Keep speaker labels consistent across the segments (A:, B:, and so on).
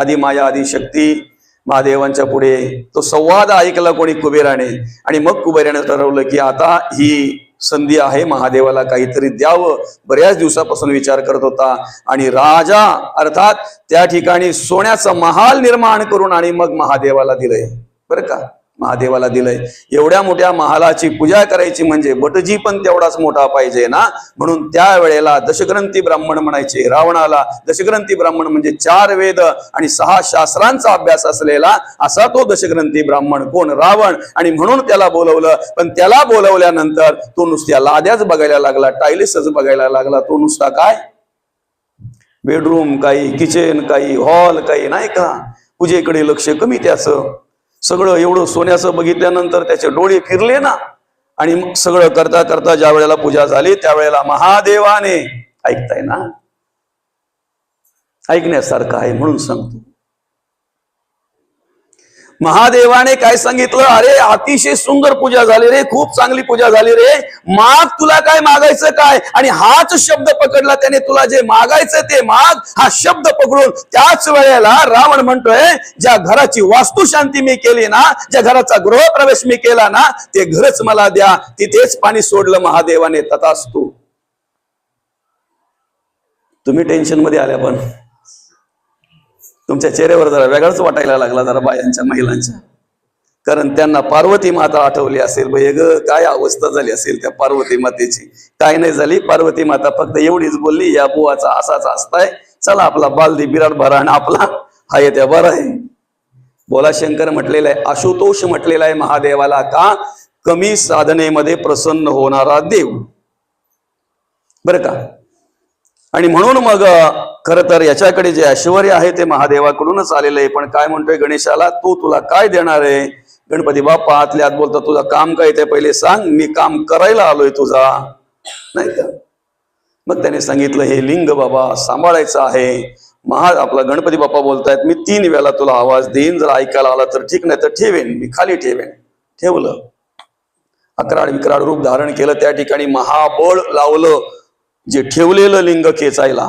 A: आधी माया आधी शक्ती. महादेवांच्या पुढे तो संवाद ऐकला कोणी कुबेराने. आणि मग कुबेराने ठरवलं की आता ही संधी आहे महादेवाला काहीतरी द्यावं. बऱ्याच दिवसापासून विचार करत होता. आणि राजा अर्थात त्या ठिकाणी सोन्याचा महाल निर्माण करून आणि मग महादेवाला दिलंय. बरं का? महादेवाला दिलंय. एवढ्या मोठ्या महालाची पूजा करायची म्हणजे बटजी पण तेवढाच मोठा पाहिजे ना? म्हणून त्यावेळेला दशग्रंथी ब्राह्मण म्हणायचे रावणाला दशग्रंथी ब्राह्मण म्हणजे चार वेद आणि सहा शास्त्रांचा अभ्यास असलेला असा तो दशग्रंथी ब्राह्मण कोण? रावण. आणि म्हणून त्याला बोलवलं. पण त्याला बोलवल्यानंतर तो नुसत्या लाद्याच बघायला लागला टायलिसच बघायला लागला. तो नुसता काय? बेडरूम काही किचन काही हॉल काही नाही का? पूजेकडे लक्ष कमी त्याचं. सगळं एवढं सोन्याचं बघितल्यानंतर त्याचे डोळे फिरले ना. आणि मग सगळं करता करता ज्या वेळेला पूजा झाली त्यावेळेला महादेवाने ऐकताय ना? ऐकण्यासारखं आहे म्हणून सांगतो. महादेवाने काय सांगितलं? अरे अतिशय सुंदर पूजा झाली रे खूप चांगली पूजा झाली रे. माग तुला काय मागायचं काय? आणि हाच शब्द पकडला त्याने तुला जे मागायचं ते माग हा शब्द पकडून त्याच वेळेला रावण म्हणतोय ज्या घराची वास्तुशांती मी केली ना ज्या घराचा गृहप्रवेश मी केला ना ते घरच मला द्या तिथेच पाणी सोडलं महादेवाने तथास्तू. तुम्ही टेन्शनमध्ये आल्या पण. तुमच्या चेहऱ्यावर जरा वेगळाच वाटायला लागला जरा बायांच्या महिलांच्या. कारण त्यांना पार्वती माता आठवली असेल भय ग काय अवस्था झाली असेल त्या पार्वती मातेची? काय नाही झाली पार्वती माता फक्त एवढीच बोलली या बुवाचा असाच असताय चला आपला बालदी बिराट भरा आणि आपला हा येत्या बरं आहे. बोला शंकर म्हटलेला आहे आशुतोष म्हटलेला आहे महादेवाला का कमी साधनेमध्ये प्रसन्न होणारा देव? बरं का? आणि म्हणून मग खर तर याच्याकडे जे ऐश्वर आहे ते महादेवाकडूनच आलेलं आहे. पण काय म्हणतोय गणेशाला? तू तुला काय देणार आहे? गणपती बाप्पा आतल्या आत बोलतो तुझं काम काय ते पहिले सांग. मी काम करायला आलोय तुझा. नाही का? मग त्याने सांगितलं हे लिंग बाबा सांभाळायचं आहे. महा आपला गणपती बाप्पा बोलतायत मी तीन वेळा तुला आवाज देईन. जर ऐकायला आला तर ठीक नाही तर ठेवेन. मी खाली ठेवेन. ठेवलं. अकराड विक्राड रूप धारण केलं. त्या ठिकाणी महाबळ लावलं. जे ठेवलेलं लिंग खेचायला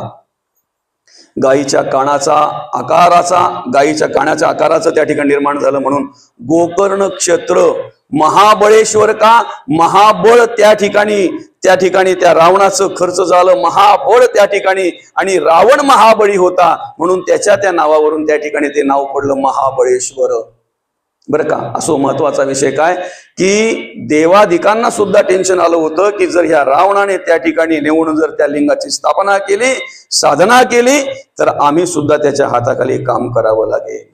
A: गायीच्या कानाचा आकाराचा गायीच्या कानाच्या आकाराचं त्या ठिकाणी निर्माण झालं म्हणून गोकर्ण क्षेत्र महाबळेश्वर का? महाबळ त्या ठिकाणी त्या ठिकाणी त्या रावणाचं खर्च झालं महाबळ त्या ठिकाणी आणि रावण महाबळी होता म्हणून त्याच्या त्या नावावरून त्या ठिकाणी ते नाव पडलं महाबळेश्वर. बरं का? असो महत्त्वाचा विषय काय? की देवाधिकांना सुद्धा टेन्शन आलं होतं की जर ह्या रावणाने त्या ठिकाणी नेऊन जर त्या लिंगाची स्थापना केली साधना केली तर आम्ही सुद्धा त्याच्या हाताखाली काम करावं लागेल.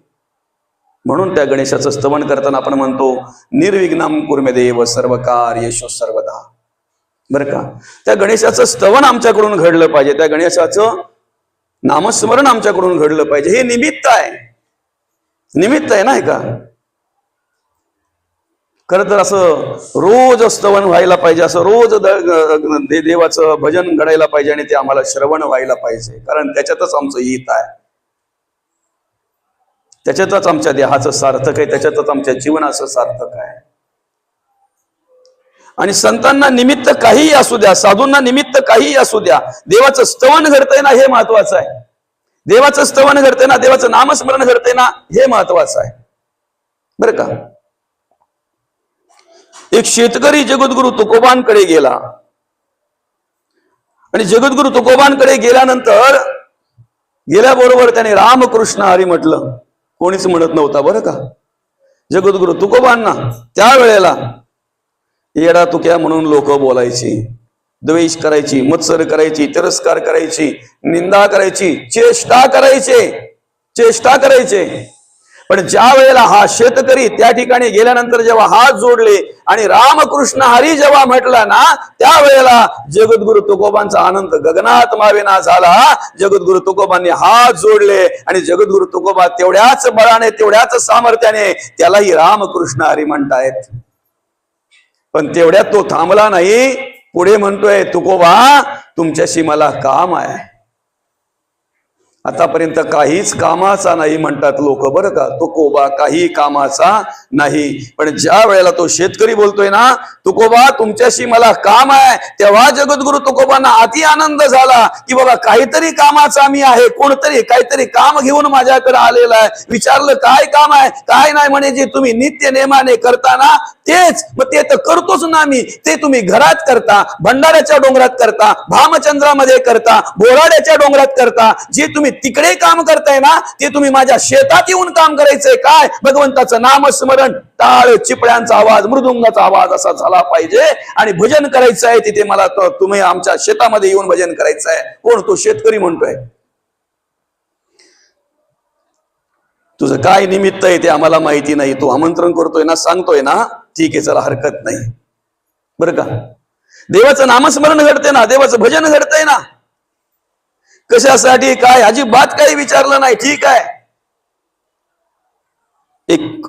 A: म्हणून त्या गणेशाचं स्तवन करताना आपण म्हणतो निर्विघ्नम कुर्मदेव सर्व कार्यशो सर्वदा. बरं का? त्या गणेशाचं स्तवन आमच्याकडून घडलं पाहिजे. त्या गणेशाचं नामस्मरण आमच्याकडून घडलं पाहिजे. हे निमित्त आहे. निमित्त आहे ना का? खर तर असं रोज स्तवन व्हायला पाहिजे असं रोज दे- देवाचं भजन घडायला पाहिजे आणि ते आम्हाला श्रवण व्हायला पाहिजे. कारण त्याच्यातच आमचं हित आहे. त्याच्यातच आमच्या देहाचं सार्थक आहे त्याच्यातच आमच्या जीवनाचं सार्थक आहे. आणि संतांना निमित्त काहीही असू द्या साधूंना निमित्त काहीही असू द्या देवाचं स्तवन घडतंय ना हे महत्वाचं आहे. देवाचं स्तवन घडतंय ना देवाचं नामस्मरण घडतंय ना हे महत्वाचं आहे. बरं का? एक शेतकरी जगद्गुरु तुकोबांकडे गेला. आणि जगद्गुरु तुकोबांकडे गेल्यानंतर गेल्याबरोबर त्याने रामकृष्ण हरी म्हटलं. कोणीच म्हणत नव्हता बरं का? जगद्गुरु तुकोबांना त्यावेळेला येडा तुक्या म्हणून लोक बोलायची. द्वेष करायची मत्सर करायची तिरस्कार करायची निंदा करायची चेष्टा करायचे चेष्टा करायचे. पण ज्या वेळेला हा शेतकरी त्या ठिकाणी गेल्यानंतर जेव्हा हात जोडले आणि रामकृष्ण हरी जेव्हा म्हटला ना त्यावेळेला जगद्गुरु तुकोबांचा आनंद गगनात मावेना झाला. जगद्गुरु तुकोबांनी हात जोडले आणि जगद्गुरु तुकोबा तेवढ्याच बळाने तेवढ्याच सामर्थ्याने त्यालाही रामकृष्ण हरी म्हणतायत. पण तेवढ्यात तो थांबला नाही. पुढे म्हणतोय तुकोबा तुमच्याशी मला काम आहे. आतापर्यंत काहीच कामाचा नाही म्हणतात लोक बरं का? तुकोबा काही कामाचा नाही. पण ज्या वेळेला तो शेतकरी बोलतोय ना तुकोबा तुमच्याशी मला काम आहे. तेव्हा जगद्गुरु तुकोबांना अति आनंद झाला की बाबा काहीतरी कामाचा मी आहे. कोणतरी काहीतरी काम घेऊन माझ्याकडे आलेलं आहे. विचारलं काय काम आहे? काय नाही? म्हणे जे तुम्ही नित्य नेमाने करताना तेच. मग ते तर करतोच ना मी. ते तुम्ही घरात करता भंडाऱ्याच्या डोंगरात करता भामचंद्रामध्ये करता बोराड्याच्या डोंगरात करता. जे तुम्ही तिकडे काम करताय ना ते तुम्ही माझ्या शेतात येऊन काम करायचंय काय? भगवंताचं नामस्मरण टाळ चिपळ्यांचा आवाज मृदुंगाचा आवाज असा झाला पाहिजे. आणि भजन करायचं आहे तिथे मला तुम्ही आमच्या शेतामध्ये येऊन भजन करायचं आहे कोण? तो शेतकरी म्हणतोय. तुझं काय निमित्त आहे ते आम्हाला माहिती नाही. तू आमंत्रण करतोय ना सांगतोय ना ठीक आहे चला हरकत नाही. बरं का? देवाचं नामस्मरण घडतंय ना देवाचं भजन घडतंय ना. कशासाठी काय? अजिबात काही विचारलं नाही. ठीक आहे. एक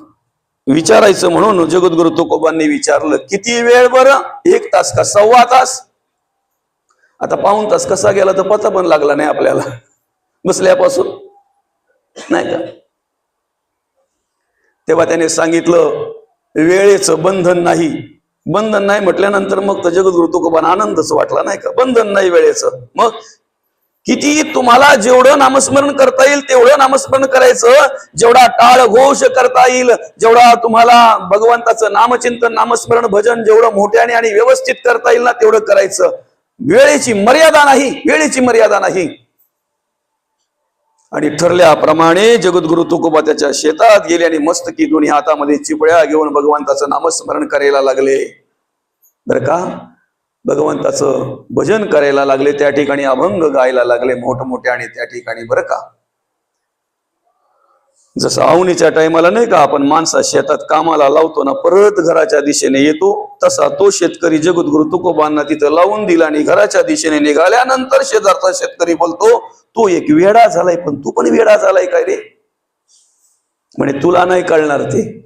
A: विचारायचं म्हणून जगद्गुरु तुकोबांनी विचारलं किती वेळ बरं? एक तास का सव्वा तास? आता पाऊन तास कसा गेला तर पता पण लागला नाही आपल्याला. बसल्यापासून. नाही का? तेव्हा त्याने सांगितलं वेळेचं बंधन नाही. बंधन नाही म्हटल्यानंतर मग तर जगद्गुरु तुकोबान आनंदच वाटला नाही का? बंधन नाही वेळेचं. मग किती तुम्हाला जेवढं नामस्मरण करता येईल तेवढं नामस्मरण करायचं. जेवढा टाळ घोष करता येईल जेवढा तुम्हाला भगवंताचं नामचिंतन नामस्मरण भजन जेवढं मोठ्याने आणि व्यवस्थित करता येईल ना तेवढं करायचं. वेळेची मर्यादा नाही वेळेची मर्यादा नाही. आणि ठरल्याप्रमाणे जगद्गुरु तुकोबा त्याच्या शेतात गेले आणि मस्तकी दोन्ही हातामध्ये चिपळ्या घेऊन भगवंताचं नामस्मरण करायला लागले. बर का? भगवंताचं भजन करायला लागले त्या ठिकाणी अभंग गायला लागले मोठमोठे आणि त्या ठिकाणी बरं का. जसं आवणीच्या टायमाला नाही का आपण माणसा शेतात कामाला लावतो ना परत घराच्या दिशेने येतो तसा तो शेतकरी जगद्गुरु तुकोबांना तिथं लावून दिला आणि घराच्या दिशेने निघाल्यानंतर शेजारचा शेतकरी बोलतो तो एक वेडा झालाय पण तू पण वेडा झालाय काय रे? म्हणे तुला नाही कळणार ते.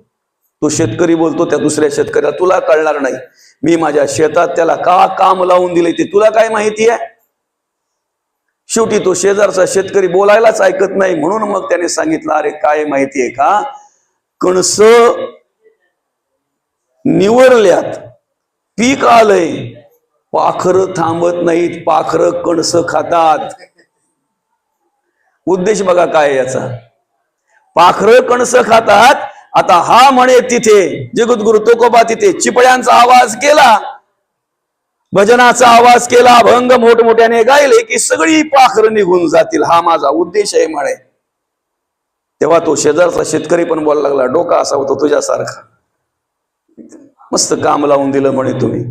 A: तो शेतकरी बोलतो त्या दुसऱ्या शेतकऱ्याला तुला कळणार नाही. मी माझ्या शेतात त्याला का काम लावून दिले ते तुला काय माहिती आहे? शेवटी तो शेजारचा शेतकरी बोलायलाच ऐकत नाही म्हणून मग त्याने सांगितलं अरे काय माहितीये का? कणस निवरल्यात पीक आलंय पाखर थांबत नाहीत पाखर कणस खातात. उद्देश बघा काय याचा. पाखर कणस खातात आता हा म्हणे तिथे जगद्गुरु तोकोबा तिथे चिपळ्यांचा आवाज केला. भजनाचा आवाज केला भंग मोठमोठ्याने गायले की सगळी पाखर निघून जातील. हा माझा उद्देश आहे म्हणे. तेव्हा तो शेजारचा शेतकरी पण बोलायला लागला डोका असा होतो तुझ्यासारखा. मस्त काम लावून दिलं म्हणे तुम्ही.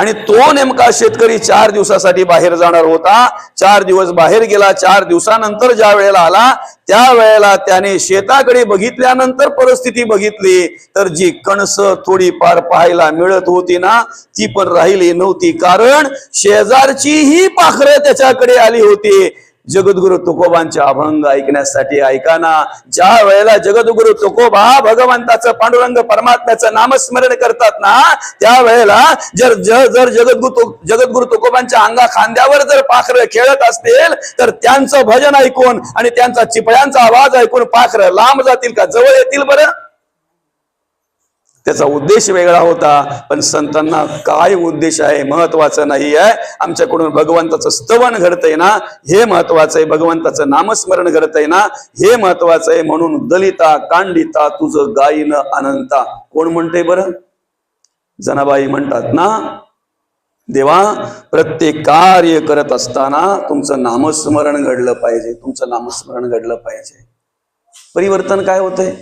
A: आणि तो नेमका शेतकरी चार दिवसासाठी बाहेर जाणार होता. चार दिवस बाहेर गेला. चार दिवसानंतर ज्या वेळेला आला त्या वेळेला त्याने शेताकडे बघितल्यानंतर परिस्थिती बघितली. तर जी कणस थोडीफार पाहायला मिळत होती ना ती पण राहिली नव्हती. कारण शेजारची ही पाखरं त्याच्याकडे आली होती. जगद्गुरु तुकोबांचे अभंग ऐकण्यासाठी ऐकाना ज्या वेळेला जगद्गुरु तुकोबा भगवंताचं पांडुरंग परमात्म्याचं नामस्मरण करतात ना त्या वेळेला जर ज- जर जगद्गुरु जगद्गुरु तुकोबांच्या अंगा खांद्यावर जर पाखरं खेळत असतील तर त्यांचं भजन ऐकून आणि त्यांचा चिपळ्यांचा आवाज ऐकून पाखरं लांब जातील का? जवळ येतील बरं? त्याचा उद्देश वेगळा होता पण संतांना काय उद्देश आहे महत्वाचं नाही आहे. आमच्याकडून भगवंताचं स्तवन घडतंय ना हे महत्वाचं आहे. भगवंताचं नामस्मरण घडतंय ना हे महत्वाचं आहे. म्हणून दलिता कांडिता तुझं गायीन अनंता. कोण म्हणते बरं? जनाबाई म्हणतात ना देवा प्रत्येक कार्य करत असताना तुमचं नामस्मरण घडलं पाहिजे. तुमचं नामस्मरण घडलं पाहिजे. परिवर्तन काय होतंय?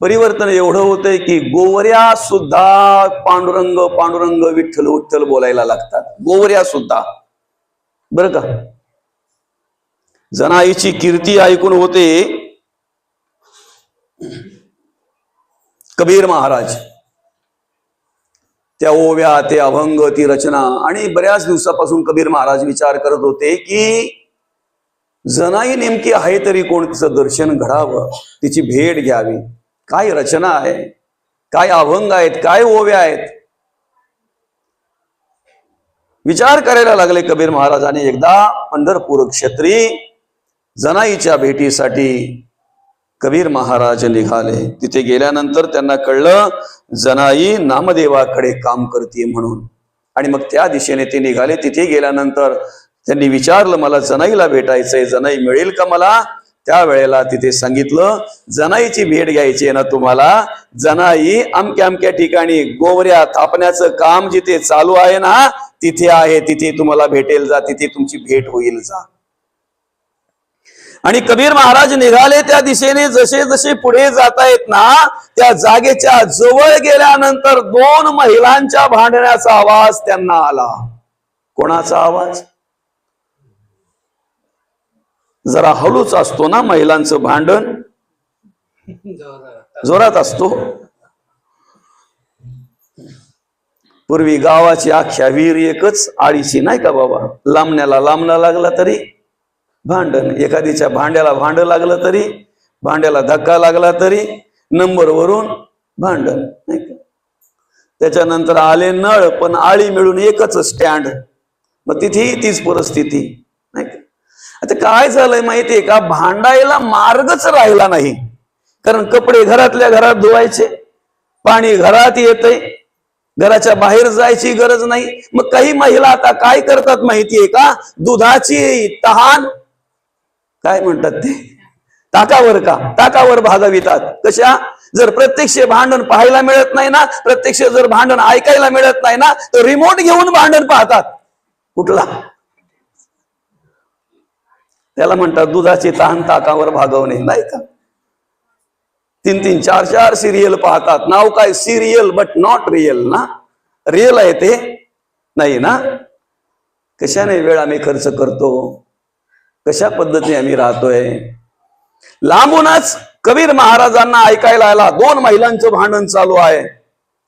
A: परिवर्तन एवढं होतंय की गोवऱ्या सुद्धा पांडुरंग पांडुरंग विठ्ठल विठ्ठल बोलायला लागतात. गोवऱ्या सुद्धा. बर का? जनाईची कीर्ती ऐकून होते कबीर महाराज. त्या ओव्या ते अभंग ती रचना. आणि बऱ्याच दिवसापासून कबीर महाराज विचार करत होते की जनाई नेमकी आहे तरी कोण तिचं दर्शन घडावं? तिची भेट घ्यावी. काय रचना आहे? काय अभंग आहेत? काय ओव्या आहेत? विचार करायला लागले कबीर महाराजांनी. एकदा पंढरपूर क्षेत्री जनाईच्या भेटीसाठी कबीर महाराज निघाले. तिथे गेल्यानंतर त्यांना कळलं जनाई नामदेवाकडे काम करते म्हणून. आणि मग त्या दिशेने ते निघाले. तिथे गेल्यानंतर त्यांनी विचारलं मला जनाईला भेटायचंय. जनाई मिळेल का मला? त्यावेळेला तिथे सांगितलं जनाईची भेट घ्यायची आहे ना तुम्हाला. जनाई अमक्या अमक्या ठिकाणी गोवऱ्या थापण्याचं काम जिथे चालू आहे ना तिथे आहे. तिथे तुम्हाला भेटेल जा. तिथे तुमची भेट होईल जा. आणि कबीर महाराज निघाले त्या दिशेने. जसे जसे पुढे जातायत ना त्या जागेच्या जवळ गेल्यानंतर दोन महिलांच्या भांडण्याचा आवाज त्यांना आला. कोणाचा आवाज? जरा हळूच असतो ना महिलांचं भांडण? जोरात असतो. पूर्वी गावाची आख्या विहीर एकच आळीची नाही का बाबा? लांबण्याला लांबणा लागला तरी भांडण. एखादीच्या भांड्याला भांड लागलं तरी भांड्याला धक्का लागला तरी नंबर वरून भांडण नाही का? त्याच्यानंतर आले नळ पण आळी मिळून एकच स्टँड. मग तिथेही तीच परिस्थिती. आता काय झालंय माहितीये का? भांडायला मार्गच राहिला नाही. कारण कपडे घरातल्या घरात धुवायचे पाणी घरात येतंय घराच्या बाहेर जायची गरज नाही. मग काही महिला आता काय करतात माहितीये का? दुधाची तहान काय म्हणतात ते? ताकावर का? ताकावर भागवितात. कशा? जर प्रत्यक्ष भांडण पाहायला मिळत नाही ना प्रत्यक्ष जर भांडण ऐकायला मिळत नाही ना तर रिमोट घेऊन भांडण पाहतात. कुठला? त्याला म्हणतात दुधाची तहान ताकावर भागवणे नाही का? तीन तीन चार चार सिरियल पाहतात. नाव काय? सिरियल बट नॉट रिअल ना? रिअल आहे ते? नाही ना? कशाने वेळ आम्ही खर्च करतो? कशा पद्धतीने आम्ही राहतोय? लांबूनच कबीर महाराजांना ऐकायला आला. दोन महिलांचं भांडण चालू आहे.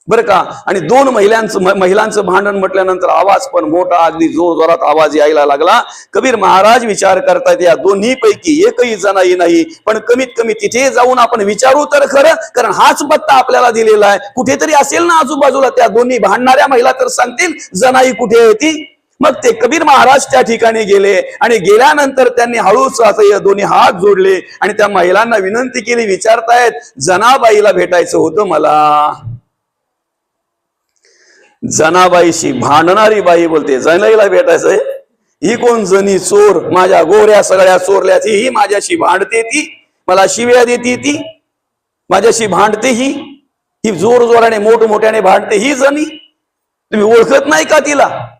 A: बरं का? आणि दोन महिलांचं महिलांचं भांडण म्हटल्यानंतर आवाज पण मोठा अगदी जोर जोरात आवाज यायला लागला. कबीर महाराज विचार करतायत या दोन्ही पैकी एकही जणाही नाही पण कमीत कमी तिथे जाऊन आपण विचारू तर खरं कारण हाच पत्ता आपल्याला दिलेला आहे. कुठेतरी असेल ना आजूबाजूला त्या दोन्ही भांडणाऱ्या महिला तर सांगतील जनाई कुठे आहे ती? मग ते कबीर महाराज त्या ठिकाणी गेले आणि गेल्यानंतर त्यांनी हळूच असं दोन्ही हात जोडले आणि त्या महिलांना विनंती केली विचारतायत जनाबाईला भेटायचं होतं मला. जनाबाईशी भांडणारी बाई बोलते. जनाईला भेटायचंय ही कोण जनी चोर? माझ्या गोऱ्या सगळ्या चोरल्याची ही माझ्याशी भांडते ती. मला शिव्या देते ती. माझ्याशी भांडते ही. ही जोर जोराने मोठमोठ्याने भांडते ही जनी. तुम्ही ओळखत नाही का तिला?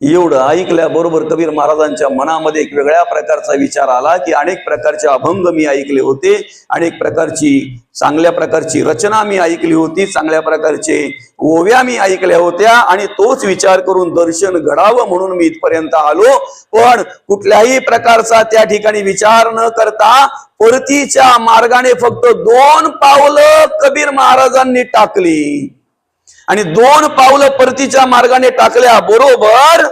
A: एवढं ऐकल्याबरोबर कबीर महाराजांच्या मनामध्ये एक वेगळ्या प्रकारचा विचार आला की अनेक प्रकारचे अभंग मी ऐकले होते अनेक प्रकारची चांगल्या प्रकारची रचना मी ऐकली होती चांगल्या प्रकारचे ओव्या मी ऐकल्या होत्या आणि तोच विचार करून दर्शन घडावं म्हणून मी इथपर्यंत आलो. पण कुठल्याही प्रकारचा त्या ठिकाणी विचार न करता परतीच्या मार्गाने फक्त दोन पावलं कबीर महाराजांनी टाकली. आणि दोन पावलं परतीच्या मार्गाने टाकल्या बरोबर?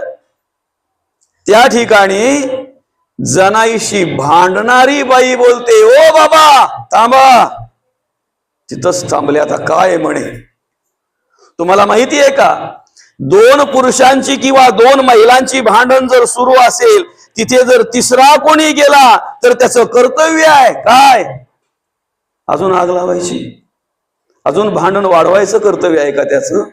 A: त्या ठिकाणी जनाईशी भांडणारी बाई बोलते ओ बाबा थांबा. तिथंच थांबले आता काय म्हणे? तुम्हाला माहिती आहे का? दोन पुरुषांची किंवा दोन महिलांची भांडण जर सुरू असेल तिथे जर तिसरा कोणी गेला तर त्याचं कर्तव्य आहे. काय? अजून आग लावायची? अजून भांडण वाढवायचं कर्तव्य आहे का त्याचं?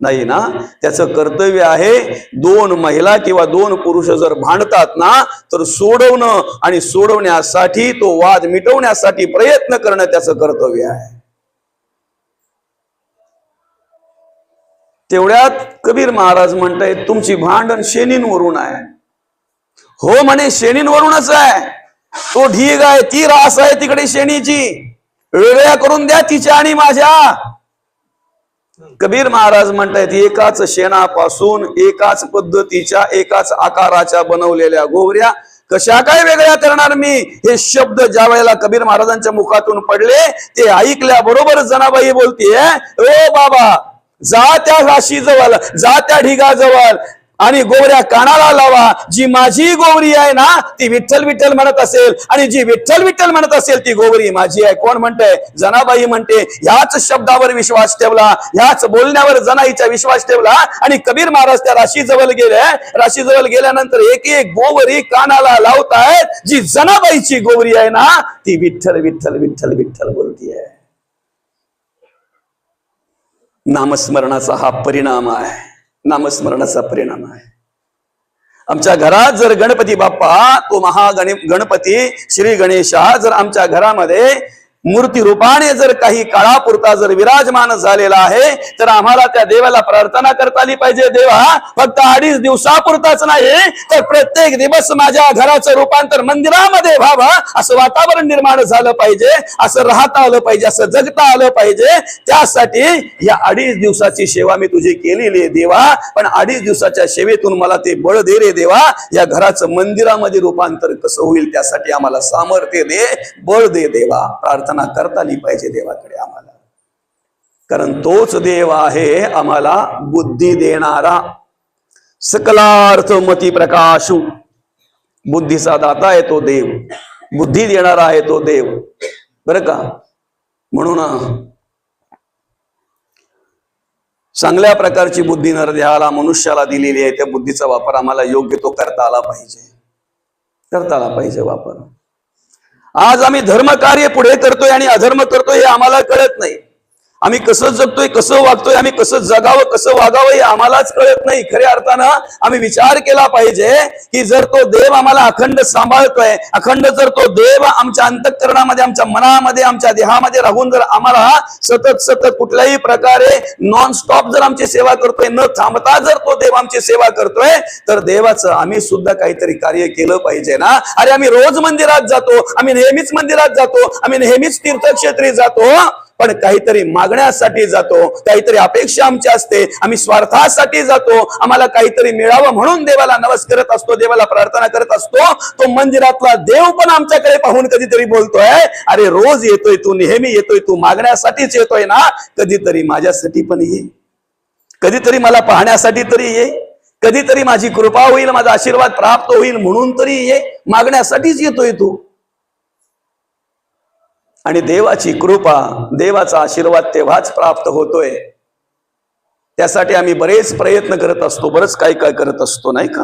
A: नाही ना. त्याचं कर्तव्य आहे दोन महिला किंवा दोन पुरुष जर भांडतात ना तर सोडवणं आणि सोडवण्यासाठी तो वाद मिटवण्यासाठी प्रयत्न करणं त्याचं कर्तव्य आहे. तेवढ्यात कबीर महाराज म्हणतायत तुमची भांडण शेनींवरून आहे. हो म्हणे शेणींवरूनच आहे. तो ढीग आहे ती रास आहे तिकडे शेणीची. वेगळ्या करून द्या तिच्या आणि माझ्या. कबीर महाराज म्हणतायत एकाच शेणापासून एकाच पद्धतीच्या एकाच आकाराच्या बनवलेल्या गोवऱ्या. कशा काय वेगळ्या करणार मी? हे शब्द ज्या वेळेला कबीर महाराजांच्या मुखातून पडले ते ऐकल्या बरोबर जनाबाई बोलतीये ओ बाबा जा त्या राशीजवळ जा त्या ढिगाजवळ आणि गोवऱ्या कानाला लावा. जी माझी गोवरी आहे ना ती विठ्ठल विठ्ठल म्हणत असेल. आणि जी विठ्ठल विठ्ठल म्हणत असेल ती गोवरी माझी आहे. कोण म्हणतंय? जनाबाई म्हणते ह्याच शब्दावर विश्वास ठेवला. ह्याच बोलण्यावर जनाईचा विश्वास ठेवला. आणि कबीर महाराज त्या राशीजवळ गेले. राशीजवळ गेल्यानंतर एक एक गोवरी कानाला लावतायत. जी जनाबाईची गोवरी आहे ना ती विठ्ठल विठ्ठल विठ्ठल विठ्ठल बोलतीये. नामस्मरणाचा हा परिणाम आहे. नामस्मरणाचा परिणाम आहे. आमच्या घरात जर गणपती बाप्पा तो महागणे गणपती श्री गणेशा जर आमच्या घरामध्ये मूर्ती रूपाने जर काही काळापुरता जर विराजमान झालेला आहे तर आम्हाला त्या देवाला प्रार्थना करता आली पाहिजे. देवा फक्त अडीच दिवसापुरताच नाही तर प्रत्येक दिवस माझ्या घराचं रूपांतर मंदिरामध्ये व्हावं असं वातावरण निर्माण झालं पाहिजे असं राहता आलं पाहिजे असं जगता आलं पाहिजे. त्यासाठी या अडीच दिवसाची सेवा मी तुझी केलेली आहे देवा. पण अडीच दिवसाच्या सेवेतून मला ते बळ दे रे देवा. या घराचं मंदिरामध्ये रूपांतर कसं होईल त्यासाठी आम्हाला सामर्थ्य दे बळ दे देवा. प्रार्थना करता आली पाहिजे देवाकडे आम्हाला. कारण तोच देव आहे आम्हाला बुद्धी देणारा. सकलार्थ मती प्रकाशू. बुद्धीचा दाता आहे तो देव. बुद्धी देणारा आहे तो देव. बरं का? म्हणून चांगल्या प्रकारची बुद्धी नरदेहाला मनुष्याला दिलेली आहे त्या बुद्धीचा वापर आम्हाला योग्य तो करता आला पाहिजे. करता आला पाहिजे वापर. आज आम्ही धर्म कार्य पुढे करतोय आणि अधर्म करतोय हे आम्हाला कळत नाही. आम्ही कसं जगतोय कसं वागतोय आम्ही कसं जगावं कसं वागावं हे आम्हालाच कळत नाही. खऱ्या अर्थानं आम्ही विचार केला पाहिजे की जर तो देव आम्हाला अखंड सांभाळतोय अखंड जर तो देव आमच्या अंतःकरणामध्ये आमच्या मनामध्ये आमच्या देहामध्ये राहून जर आम्हाला सतत सतत कुठल्याही प्रकारे नॉन स्टॉप जर आमची सेवा करतोय न थांबता जर तो देव आमची सेवा करतोय तर देवाचं आम्ही सुद्धा काहीतरी कार्य केलं पाहिजे ना. अरे आम्ही रोज मंदिरात जातो आम्ही नेहमीच मंदिरात जातो आम्ही नेहमीच तीर्थक्षेत्री जातो. पण काहीतरी मागण्यासाठी जातो काहीतरी अपेक्षा आमची असते आम्ही स्वार्थासाठी जातो आम्हाला काहीतरी मिळावं म्हणून देवाला नवस करत असतो देवाला प्रार्थना करत असतो तो मंदिरातला देव पण आमच्याकडे पाहून कधीतरी बोलतोय अरे रोज येतोय तू नेहमी येतोय तू मागण्यासाठीच येतोय ना कधीतरी माझ्यासाठी पण ये. कधीतरी मला पाहण्यासाठी तरी ये. कधीतरी माझी कृपा होईल माझा आशीर्वाद प्राप्त होईल म्हणून तरी ये. मागण्यासाठीच येतोय तू. आणि देवाची कृपा देवाचा आशीर्वाद तेव्हाच प्राप्त होतोय. त्यासाठी आम्ही बरेच प्रयत्न करत असतो बरंच काय काय करत असतो नाही का?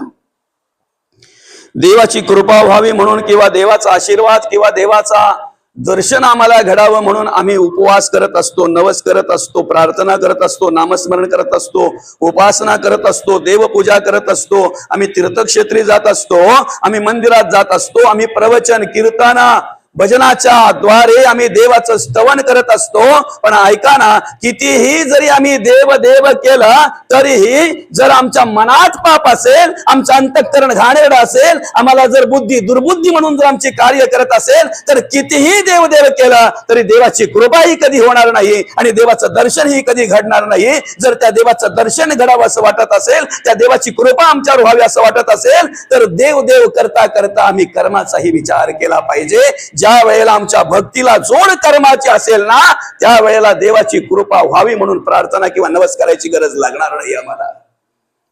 A: देवाची कृपा व्हावी म्हणून किंवा देवाचा आशीर्वाद किंवा देवाचा दर्शन आम्हाला घडावं म्हणून आम्ही उपवास करत असतो नवस करत असतो प्रार्थना करत असतो नामस्मरण करत असतो उपासना करत असतो देवपूजा करत असतो आम्ही तीर्थक्षेत्री जात असतो आम्ही मंदिरात जात असतो आम्ही प्रवचन कीर्तना भजनाच्या द्वारे आम्ही देवाचं स्तवन करत असतो. पण ऐका ना कितीही जरी आम्ही देव देव केलं तरीही जर आमच्या मनात पाप असेल आमचं अंतःकरण घाणेरडं असेल आम्हाला जर बुद्धी दुर्बुद्धी म्हणून जर आमची कार्य करत असेल तर कितीही देव देव केलं तरी देवाची कृपाही कधी होणार नाही आणि देवाचं दर्शनही कधी घडणार नाही. जर त्या देवाचं दर्शन घडावं असं वाटत असेल त्या देवाची कृपा आमच्यावर व्हावी असं वाटत असेल तर देव देव करता करता आम्ही कर्माचाही विचार केला पाहिजे. ज्या वेळेला आमच्या भक्तीला जोड कर्माची असेल ना त्या वेळेला देवाची कृपा व्हावी म्हणून प्रार्थना किंवा नमस्काराची गरज लागणार नाही आम्हाला.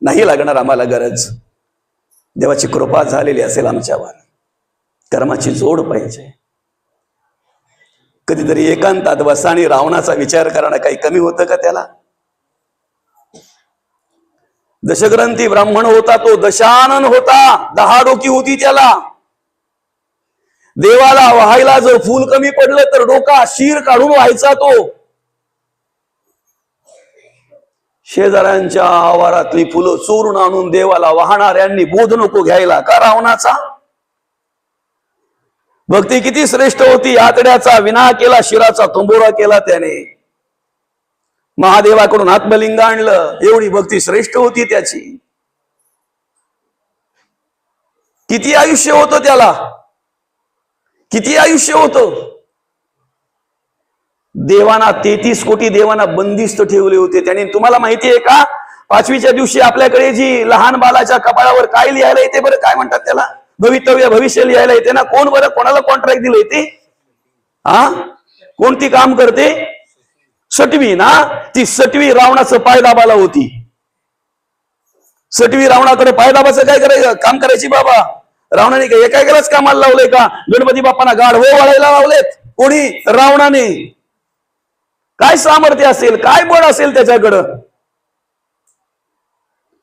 A: नाही लागणार आम्हाला गरज. देवाची कृपा झालेली असेल आमच्यावर. कर्माची जोड पाहिजे. कधीतरी एकांतात वसाणी रावणाचा विचार करणं काही कमी होतं का त्याला? दशग्रंथी ब्राह्मण होता तो दशानन होता. दहा डोकी होती त्याला. देवाला व्हायला जर फूल कमी पडलं तर डोका शीर काढून व्हायचा तो. शेजाऱ्यांच्या आवारातली फुलं चोरून आणून देवाला वाहणाऱ्यांनी बोध नको घ्यायला का रावणाचा? भक्ती किती श्रेष्ठ होती आतड्याचा विना केला शिराचा तंबोरा केला त्याने. महादेवाकडून आत्मलिंग आणलं एवढी भक्ती श्रेष्ठ होती त्याची. किती आयुष्य होतं त्याला? किती आयुष्य होतं? देवाना तेहतीस कोटी देवाना बंदिस्त ठेवले होते. त्याने तुम्हाला माहिती आहे का? पाचवीच्या दिवशी आपल्याकडे जी लहान बालाच्या कपाळावर काय लिहायला येते बरं? काय म्हणतात त्याला? भवितव्य भविष्य लिहायला येते ना? कोण बरं? कोणाला कॉन्ट्रॅक्ट दिलं येते? हा कोणती काम करते? सटवी ना? ती सटवी रावणाचं पायदाबाला होती. सटवी रावणाकडे पायदाबाचं काय करायचं? काम करायची बाबा. रावणाने काय एका एकालाच कामाला लावलंय का? गणपती बाप्पांना गाढवो वाढायला लावलेत. कोणी? रावणाने. काय सामर्थ्य असेल? काय बळ असेल त्याच्याकडं?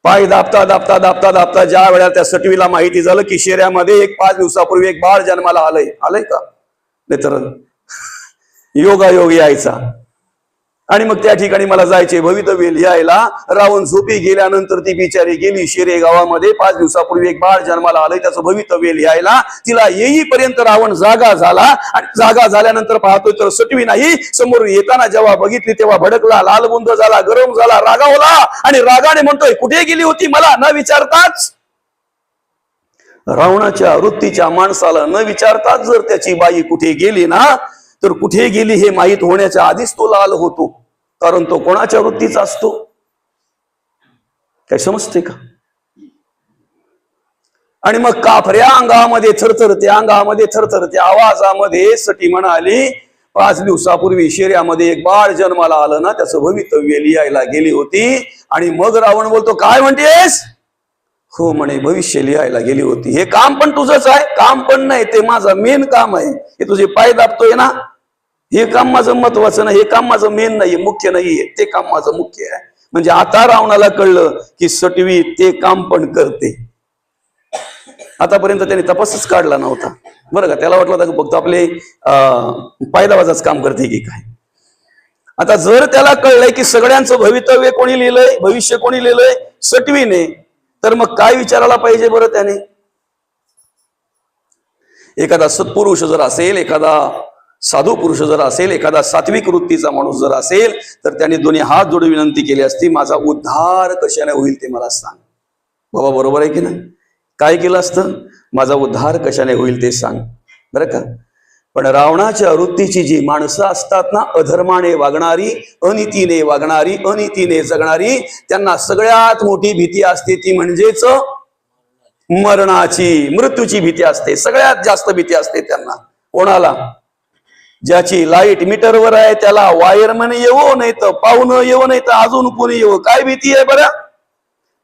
A: पाय दाबता दाबता दाबता दाबता ज्या वेळेला त्या सटवीला माहिती झालं की शेऱ्यामध्ये एक पाच दिवसापूर्वी एक बाळ जन्माला आलंय. आलंय का? नाही तर योगायोग यायचा. आणि मग त्या ठिकाणी मला जायचे भवितव्य लिहायला. रावण झोपी गेल्यानंतर ती बिचारी गेली शिरे गावामध्ये पाच दिवसापूर्वी एक बाळ जन्माला आलंय त्याचं भवितव्य लिहायला. तिला येईपर्यंत रावण जागा झाला. आणि जागा झाल्यानंतर पाहतोय तर सटवी नाही. समोर येताना जेव्हा बघितली तेव्हा भडकला लालबुंद झाला गरम झाला रागावला. आणि रागाने म्हणतोय कुठे गेली होती मला? न विचारताच. रावणाच्या वृत्तीच्या माणसाला न विचारताच जर त्याची बाई कुठे गेली ना तर कुठे गेली हे माहीत होण्याच्या आधीच तो लाल होतो. कारण तो कोणाच्या वृत्तीचा असतो? काय समजते का? आणि मग काफऱ्या अंगामध्ये थरथरते अंगामध्ये थरथरते आवाजामध्ये सटी म्हणाली पाच दिवसापूर्वी शेऱ्यामध्ये एक बाळ जन्माला आलं ना त्याचं भवितव्य लिहायला गेली होती आणि मग रावण बोलतो काय म्हणतेस? हो म्हणे भविष्य लिहायला गेली होती. हे काम पण तुझंच आहे. काम पण नाही ते माझं मेन काम आहे. हे तुझे पाय दाबतोय ना. हे काम माझं महत्वाचं नाही हे काम माझं मेन नाही मुख्य नाहीये ते काम माझं मुख्य आहे. म्हणजे आता रावणाला कळलं की सटवी ते काम पण करते. आतापर्यंत त्याने तपासच काढला नव्हता. बरं का त्याला वाटलं होतं फक्त आपले पायदाबाजाच काम करते की काय. आता जर त्याला कळलंय की सगळ्यांचं भवितव्य कोणी लिहिलंय भविष्य कोणी लिहिलंय सटवीने तर मग काय विचारायला पाहिजे बरं त्याने? एखादा सत्पुरुष जर असेल एखादा साधू पुरुष जर असेल एखादा सात्विक वृत्तीचा माणूस जर असेल तर त्याने दोन्ही हात जोडून विनंती केली असती माझा उद्धार कशाने होईल ते मला सांग. बाबा बरोबर आहे की नाही? काय केलं असतं? माझा उद्धार कशाने होईल ते सांग. बरं का? पण रावणाच्या वृत्तीची जी माणसं असतात ना अधर्माने वागणारी अनितीने वागणारी अनितीने जगणारी त्यांना सगळ्यात मोठी भीती असते ती म्हणजेच मरणाची मृत्यूची भीती असते. सगळ्यात जास्त भीती असते त्यांना. कोणाला? ज्याची लाइट मीटरवर आहे त्याला वायरमन येवो नाही तर पाहुणं येवो नाही तर अजून कोणी येवो. काय भीती आहे बरं?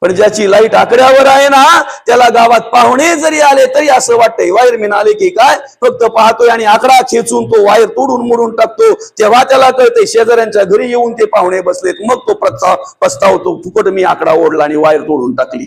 A: पण ज्याची लाइट आकड्यावर आहे ना त्याला गावात पाहुणे जरी आले तरी असं वाटतंय. वायरमॅन आले की काय? फक्त पाहतोय आणि आकडा खेचून तो वायर तोडून मोडून टाकतो. तेव्हा त्याला कळतंय शेजाऱ्यांच्या घरी येऊन ते पाहुणे बसलेत. मग तो प्रस्ताव पस्तावतो फुकट मी आकडा ओढला आणि वायर तोडून टाकली.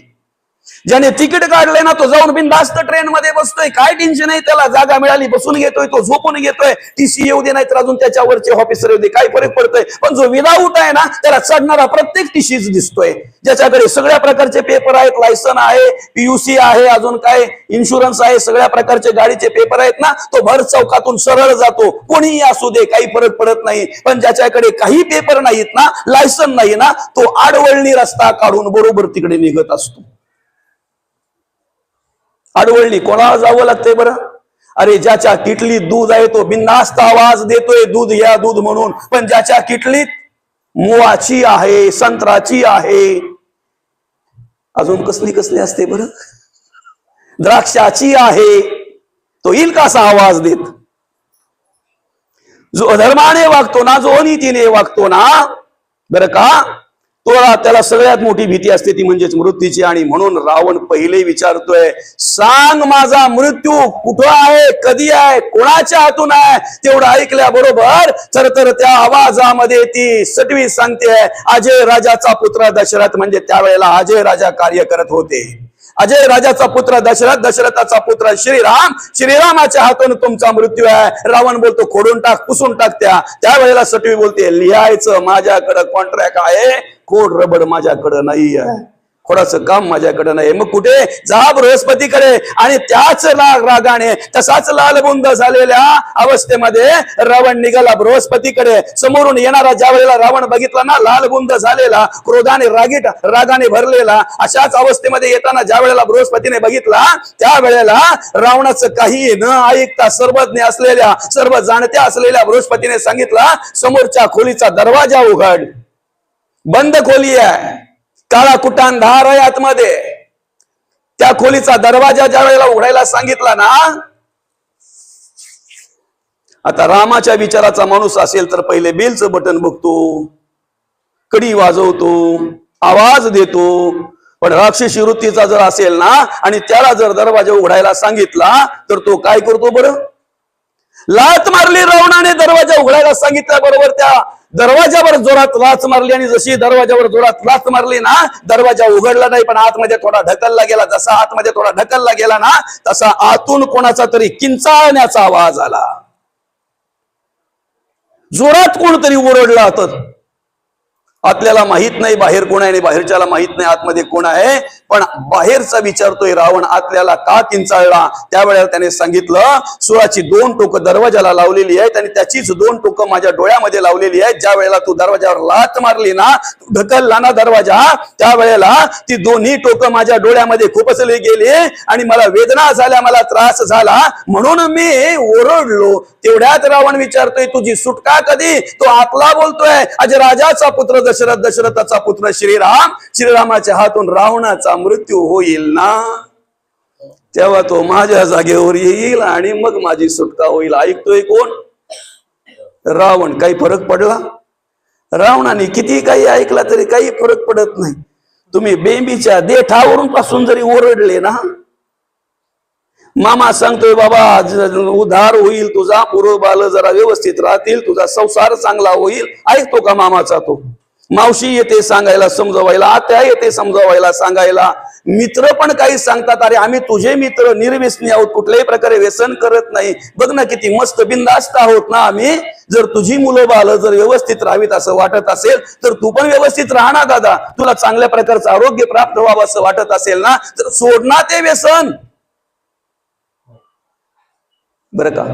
A: ज्याने तिकीट काढलंय ना तो जाऊन बिनधास्त ट्रेन मध्ये बसतोय. काय टेन्शन आहे त्याला? जागा मिळाली बसून घेतोय तो झोपून घेतोय. टीसी येऊ दे नाही तर अजून त्याच्यावरचे ऑफिसर येऊ दे. काय फरक पडतोय? पण जो विदाऊट आहे ना त्याला चढणारा प्रत्येक टीसीच दिसतोय. ज्याच्याकडे सगळ्या प्रकारचे पेपर आहेत लायसन आहे पीयूसी आहे अजून काय इन्शुरन्स आहे सगळ्या प्रकारचे गाडीचे पेपर आहेत ना तो भर चौकातून सरळ जातो. कोणीही असू दे काही फरक पडत नाही. पण ज्याच्याकडे काही पेपर नाहीत ना लायसन नाही ना तो आडवळणी रस्ता काढून बरोबर तिकडे निघत असतो. अडवळली कोणाला जावं लागतंय बरं? अरे ज्याच्या किटलीत दूध आहे तो बिन्नास्त आवाज देतोय दूध या दूध म्हणून. पण ज्याच्या किटलीत मुवाची आहे संत्राची आहे अजून कसली कसली असते बरं? द्राक्षाची आहे तो येईल का असा आवाज देत? जो अधर्माने वागतो ना जो नीतीने वागतो ना बरं का? तो त्याला सगळ्यात मोठी भीती असते ती म्हणजेच मृत्यूची. आणि म्हणून रावण पहिले विचारतोय सांग माझा मृत्यू कुठं आहे? कधी आहे? कोणाच्या हातून आहे? तेवढं ऐकल्याबरोबर तर तर त्या आवाजामध्ये ती सटवी सांगते अजय राजाचा पुत्र दशरथ. म्हणजे त्यावेळेला अजय राजा कार्य करत होते. अजय राजाचा पुत्र दशरथ दशरथाचा पुत्र श्रीराम. श्रीरामाच्या हातून तुमचा मृत्यू आहे. रावण बोलतो खोडून टाक पुसून टाक त्या. त्यावेळेला सटवी बोलते लिहायचं माझ्याकडं कॉन्ट्रॅक्ट आहे. खोड रबड माझ्याकडं नाही आहे थोडंसं काम माझ्याकडे नाही. मग कुठे? जा बृहस्पतीकडे. आणि त्याच राग रागाने तसाच लालबुंद झालेल्या अवस्थेमध्ये रावण निघाला बृहस्पतीकडे. समोरून येणारा ज्या वेळेला रावण बघितला ना लालबुंद झालेला क्रोधाने रागीट रागाने भरलेला अशाच अवस्थेमध्ये येताना ज्या वेळेला बृहस्पतीने बघितला त्यावेळेला रावणाचं काही न ऐकता सर्वज्ञ असलेल्या सर्व जाणत्या असलेल्या बृहस्पतीने सांगितला समोरच्या खोलीचा दरवाजा उघड. बंद खोली आहे. काळा कुटान आहे आतमध्ये. त्या खोलीचा दरवाजा ज्या वेळेला उघडायला सांगितला ना आता रामाच्या विचाराचा माणूस असेल तर पहिले बेलचं बटन बघतो कडी वाजवतो आवाज देतो. पण राक्षसी वृत्तीचा जर असेल ना आणि त्याला जर दरवाजा उघडायला सांगितला तर तो काय करतो बरं? लात मारली रावणाने दरवाजा उघडायला सांगितल्याबरोबर त्या दरवाजावर जोरात लाच मारली आणि जशी दरवाजावर जोरात लाच मारली ना दरवाजा उघडला नाही पण आतमध्ये थोडा ढकलला गेला. जसा आतमध्ये थोडा ढकलला गेला ना तसा आतून कोणाचा तरी किंचाळण्याचा आवाज आला. जोरात कोणतरी ओरडला तर आपल्याला माहीत नाही बाहेर कोण आहे आणि बाहेरच्याला माहीत नाही आतमध्ये कोण आहे पण बाहेरचा विचारतोय रावण आतल्याला का किंचाळला? त्यावेळेला त्याने सांगितलं सुळाची दोन टोकं दरवाजाला लावलेली आहेत आणि त्याचीच दोन टोकं माझ्या डोळ्यामध्ये लावलेली आहेत. ज्या वेळेला तू दरवाजावर लात मारली ना ढकलला ना दरवाजा त्यावेळेला ती दोन्ही टोकं माझ्या डोळ्यामध्ये खुपसली गेली आणि मला वेदना झाल्या मला त्रास झाला. म्हणून मी ओरडलो. तेवढ्यात रावण विचारतोय तुझी सुटका कधी? तो आतला बोलतोय आज राजाचा पुत्र दशरथ दशरथाचा पुत्र श्रीराम श्रीरामाच्या हातून रावणाचा मृत्यू होईल ना? तेव्हा तो माझ्या जागेवर येईल आणि मग माझी सुटका होईल. ऐकतोय कोण? रावण. काही फरक पडला? रावणाने किती काही ऐकला तरी काही फरक पडत नाही. तुम्ही बेंबीच्या देठावरून पासून जरी ओरडले ना मामा सांगतोय बाबा उधार होईल तुझा पूर्व बाल जरा व्यवस्थित राहतील तुझा संसार चांगला होईल. ऐकतो का मामाचा तो? मावशी येते सांगायला समजवायला आत्या येते समजवायला सांगायला. मित्र पण काही सांगतात अरे आम्ही तुझे मित्र निर्व्यसनी आहोत कुठल्याही प्रकारे व्यसन करत नाही. बघ ना किती मस्त बिंदास्त आहोत ना आम्ही. जर तुझी मुलं बाल जर व्यवस्थित राहावीत असं वाटत असेल तर तू पण व्यवस्थित राहा ना दादा. तुला चांगल्या प्रकारचं आरोग्य प्राप्त व्हावं असं वाटत असेल ना तर सोडणार ते व्यसन. बरं का?